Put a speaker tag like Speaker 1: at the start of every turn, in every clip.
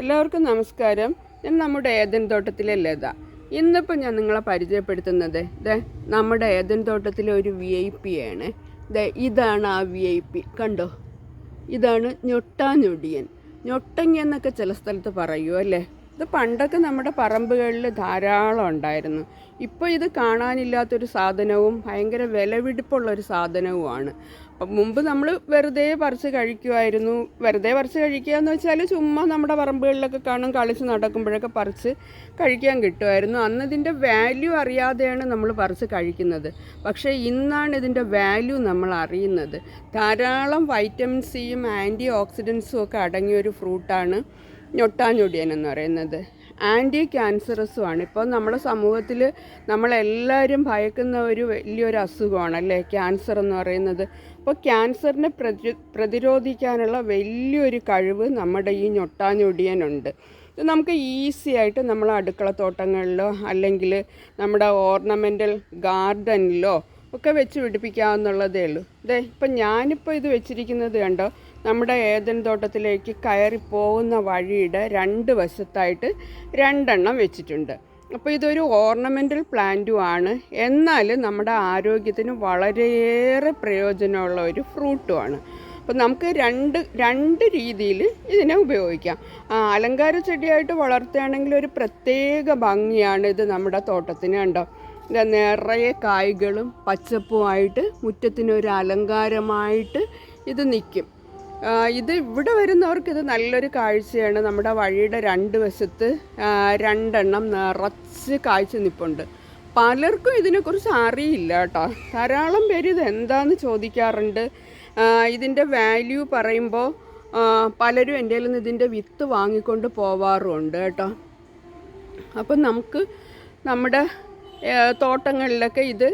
Speaker 1: എല്ലാവർക്കും നമസ്കാരം. ഞാൻ നമ്മുടെ ഏതൻ തോട്ടത്തിലെ ലത. ഇന്നിപ്പോൾ ഞാൻ നിങ്ങളെ പരിചയപ്പെടുത്തുന്നത് ദേ നമ്മുടെ ഏതൻ തോട്ടത്തിലെ ഒരു വി ഐ പി ആണ്. ദേ ഇതാണ് ആ വി ഐ പി കണ്ടോ? ഇതാണ് ഞൊട്ടാഞ്ഞൊടിയൻ ഞൊട്ടങ്ങി എന്നൊക്കെ ചില സ്ഥലത്ത് പറയൂ അല്ലേ? ഇത് പണ്ടൊക്കെ നമ്മുടെ പറമ്പുകളിൽ ധാരാളം ഉണ്ടായിരുന്നു. ഇപ്പോൾ ഇത് കാണാനില്ലാത്തൊരു സാധനവും ഭയങ്കര വിലപിടിപ്പുള്ളൊരു സാധനവുമാണ്. അപ്പം മുമ്പ് നമ്മൾ വെറുതെ പറിച്ച് കഴിക്കുമായിരുന്നു വെറുതെ പറിച്ച് കഴിക്കുക എന്ന് വെച്ചാൽ ചുമ്മാ നമ്മുടെ പറമ്പുകളിലൊക്കെ കാണും കളിച്ച് നടക്കുമ്പോഴൊക്കെ പറിച്ച് കഴിക്കാൻ കിട്ടുമായിരുന്നു. അന്ന് ഇതിന്റെ വാല്യൂ അറിയാതെയാണ് നമ്മൾ പറിച്ച് കഴിക്കുന്നത്. പക്ഷേ ഇന്നാണ് ഇതിന്റെ വാല്യൂ നമ്മൾ അറിയുന്നത്. ധാരാളം വൈറ്റമിൻ സിയും ആന്റി ഓക്സിഡൻസും ഒക്കെ അടങ്ങിയ ഒരു ഫ്രൂട്ടാണ് ഞൊട്ടാഞ്ഞൊടിയൻ എന്ന് പറയുന്നത്. ആന്റി ക്യാൻസറസുമാണ്. ഇപ്പോൾ നമ്മുടെ സമൂഹത്തിൽ നമ്മളെല്ലാവരും ഭയക്കുന്ന ഒരു വലിയൊരു അസുഖമാണ് അല്ലേ? ക്യാൻസർ എന്ന് പറയുന്നത്. അപ്പോൾ ക്യാൻസറിനെ പ്രതി പ്രതിരോധിക്കാനുള്ള വലിയൊരു കഴിവ് നമ്മുടെ ഈ ഞൊട്ടാഞ്ഞൊടിയനുണ്ട്. ഇത് നമുക്ക് ഈസി ആയിട്ട് നമ്മൾ അടുക്കളത്തോട്ടങ്ങളിലോ അല്ലെങ്കിൽ നമ്മുടെ ഓർണമെന്റൽ ഗാർഡനിലോ ഒക്കെ വെച്ച് പിടിപ്പിക്കാവുന്നുള്ളതേ ഉള്ളൂ. ഇതേ ഇപ്പം ഞാനിപ്പോൾ ഇത് വെച്ചിരിക്കുന്നത് കണ്ടോ? നമ്മുടെ ഏതൻ തോട്ടത്തിലേക്ക് കയറി പോകുന്ന വഴിയുടെ രണ്ട് വശത്തായിട്ട് രണ്ടെണ്ണം വെച്ചിട്ടുണ്ട്. അപ്പോൾ ഇതൊരു ഓർണമെന്റൽ പ്ലാന്റും ആണ്. എന്നാൽ നമ്മുടെ ആരോഗ്യത്തിന് വളരെയേറെ പ്രയോജനമുള്ള ഒരു ഫ്രൂട്ടുമാണ് അപ്പോൾ നമുക്ക് രണ്ട് രണ്ട് രീതിയിൽ ഇതിനെ ഉപയോഗിക്കാം. അലങ്കാര ചെടിയായിട്ട് വളർത്തുകയാണെങ്കിൽ ഒരു പ്രത്യേക ഭംഗിയാണ് ഇത് നമ്മുടെ തോട്ടത്തിന് കണ്ടോ? നിറയെ കായ്കളും പച്ചപ്പുമായിട്ട് മുറ്റത്തിനൊരു അലങ്കാരമായിട്ട് ഇത് നിൽക്കും ഇത് ഇവിടെ വരുന്നവർക്ക് ഇത് നല്ലൊരു കാഴ്ചയാണ്. നമ്മുടെ വഴിയുടെ രണ്ട് വശത്ത് രണ്ടെണ്ണം നിറച്ച് കാഴ്ച നിൽപ്പുണ്ട് പലർക്കും ഇതിനെക്കുറിച്ച് അറിയില്ല കേട്ടോ. ധാരാളം പേര് ഇത് എന്താന്ന് ചോദിക്കാറുണ്ട്. ഇതിന്റെ വാല്യൂ പറയുമ്പോൾ പലരും എന്റെ നിന്ന് ഇതിന്റെ വിത്ത് വാങ്ങിക്കൊണ്ട് പോവാറുമുണ്ട് കേട്ടോ. അപ്പം നമുക്ക് നമ്മുടെ തോട്ടങ്ങളിലൊക്കെ ഇത്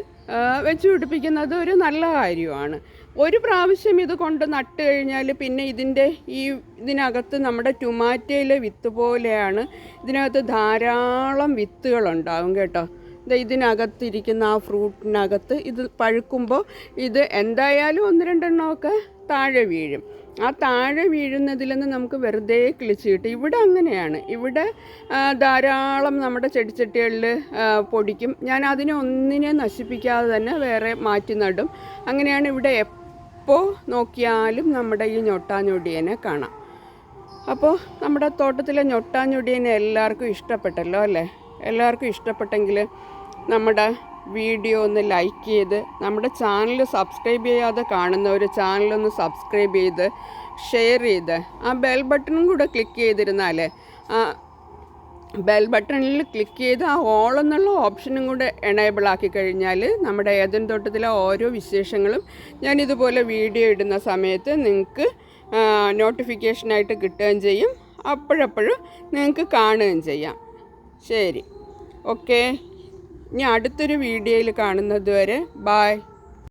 Speaker 1: വെച്ച് പിടിപ്പിക്കുന്നത് ഒരു നല്ല കാര്യമാണ്. ഒരു പ്രാവശ്യം ഇത് കൊണ്ട് നട്ട് കഴിഞ്ഞാൽ പിന്നെ ഇതിന്റെ ഈ ഇതിനകത്ത് നമ്മുടെ ടുമാറ്റയിലെ വിത്ത് പോലെയാണ് ഇതിനകത്ത് ധാരാളം വിത്തുകളുണ്ടാവും കേട്ടോ. ഇതിനകത്തിരിക്കുന്ന ആ ഫ്രൂട്ടിനകത്ത് ഇത് പഴുക്കുമ്പോൾ ഇത് എന്തായാലും ഒന്ന് രണ്ടെണ്ണമൊക്കെ താഴെ വീഴും. ആ താഴെ വീഴുന്നതിൽ നിന്ന് നമുക്ക് വെറുതെ കിളിച്ച് കിട്ടും. ഇവിടെ അങ്ങനെയാണ്. ഇവിടെ ധാരാളം നമ്മുടെ ചെടിച്ചട്ടികളിൽ പൊടിക്കും. ഞാൻ അതിനെ ഒന്നിനെ നശിപ്പിക്കാതെ തന്നെ വേറെ മാറ്റി നടും. അങ്ങനെയാണ് ഇവിടെ എപ്പോൾ നോക്കിയാലും നമ്മുടെ ഈ ഞൊട്ടാഞ്ഞൊടിയനെ കാണാം. അപ്പോൾ നമ്മുടെ തോട്ടത്തിലെ ഞൊട്ടാഞ്ഞൊടിയനെ എല്ലാവർക്കും ഇഷ്ടപ്പെട്ടല്ലോ അല്ലേ? എല്ലാവർക്കും ഇഷ്ടപ്പെട്ടെങ്കിൽ നമ്മുടെ വീഡിയോ ഒന്ന് ലൈക്ക് ചെയ്ത് നമ്മുടെ ചാനൽ സബ്സ്ക്രൈബ് ചെയ്യാതെ കാണുന്നവർ ചാനലൊന്ന് സബ്സ്ക്രൈബ് ചെയ്ത് ഷെയർ ചെയ്ത്. ആ ബെൽ ബട്ടണും കൂടെ ക്ലിക്ക് ചെയ്തിരുന്നാൽ ആ ബെൽ ബട്ടണിൽ ക്ലിക്ക് ചെയ്ത് ആ ഓൾ എന്നുള്ള ഓപ്ഷനും കൂടെ എനേബിൾ ആക്കി കഴിഞ്ഞാൽ നമ്മുടെ ഏതൻ തോട്ടത്തിലെ ഓരോ വിശേഷങ്ങളും ഞാൻ ഇതുപോലെ വീഡിയോ ഇടുന്ന സമയത്ത് നിങ്ങൾക്ക് നോട്ടിഫിക്കേഷനായിട്ട് കിട്ടുകയും ചെയ്യും. അപ്പോഴപ്പോഴും നിങ്ങൾക്ക് കാണുകയും ചെയ്യാം. ശരി. ഓക്കെ ഇനി അടുത്തൊരു വീഡിയോയിൽ കാണുന്നത് വരെ ബായ്